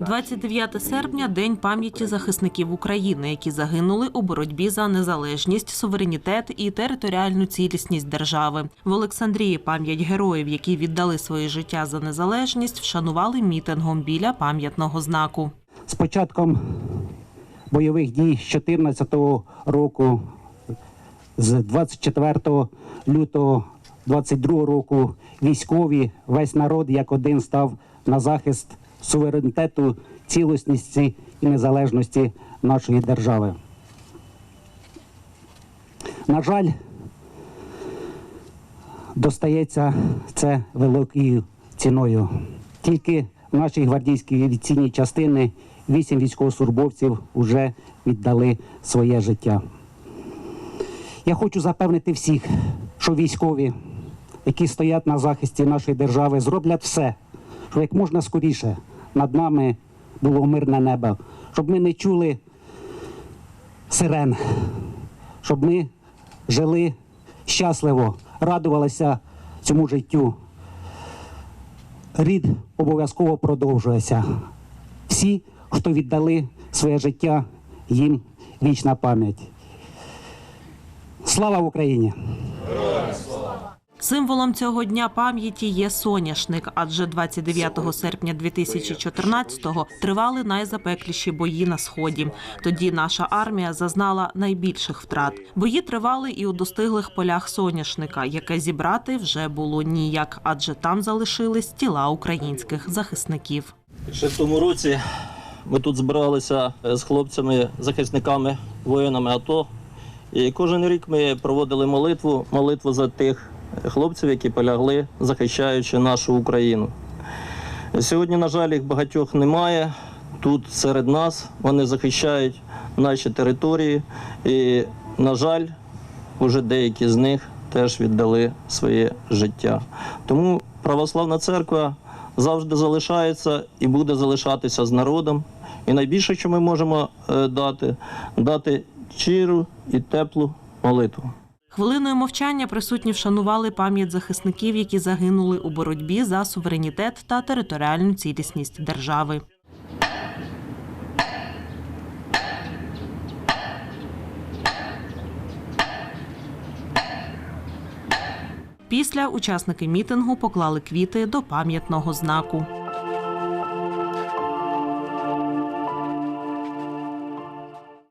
29 серпня день пам'яті захисників України, які загинули у боротьбі за незалежність, суверенітет і територіальну цілісність держави. В Олександрії пам'ять героїв, які віддали своє життя за незалежність, вшанували мітингом біля пам'ятного знаку. З початком бойових дій з 2014 року, з 24 лютого 22 року, військові, весь народ як один став на захист суверенітету, цілісності і незалежності нашої держави. На жаль, достається це великою ціною. Тільки в нашій гвардійській авіаційній частини вісім військовослужбовців вже віддали своє життя. Я хочу запевнити всіх, що військові, які стоять на захисті нашої держави, зроблять все, щоб як можна скоріше над нами було мирне небо, щоб ми не чули сирен, щоб ми жили щасливо, радувалися цьому життю. Рід обов'язково продовжується. Всі, хто віддали своє життя, їм вічна пам'ять. Слава Україні! Символом цього дня пам'яті є соняшник, адже 29 серпня 2014-го тривали найзапекліші бої на сході. Тоді наша армія зазнала найбільших втрат. Бої тривали і у достиглих полях соняшника, яке зібрати вже було ніяк, адже там залишились тіла українських захисників. Ще в тому році ми тут збиралися з хлопцями, захисниками, воїнами АТО. І кожен рік ми проводили молитву, молитву за тих хлопців, які полягли, захищаючи нашу Україну. Сьогодні, на жаль, їх багатьох немає. Тут серед нас вони захищають наші території. І, на жаль, вже деякі з них теж віддали своє життя. Тому православна церква завжди залишається і буде залишатися з народом. І найбільше, що ми можемо е, дати, дати щиру і теплу молитву. Хвилиною мовчання присутні вшанували пам'ять захисників, які загинули у боротьбі за суверенітет та територіальну цілісність держави. Після учасники мітингу поклали квіти до пам'ятного знаку.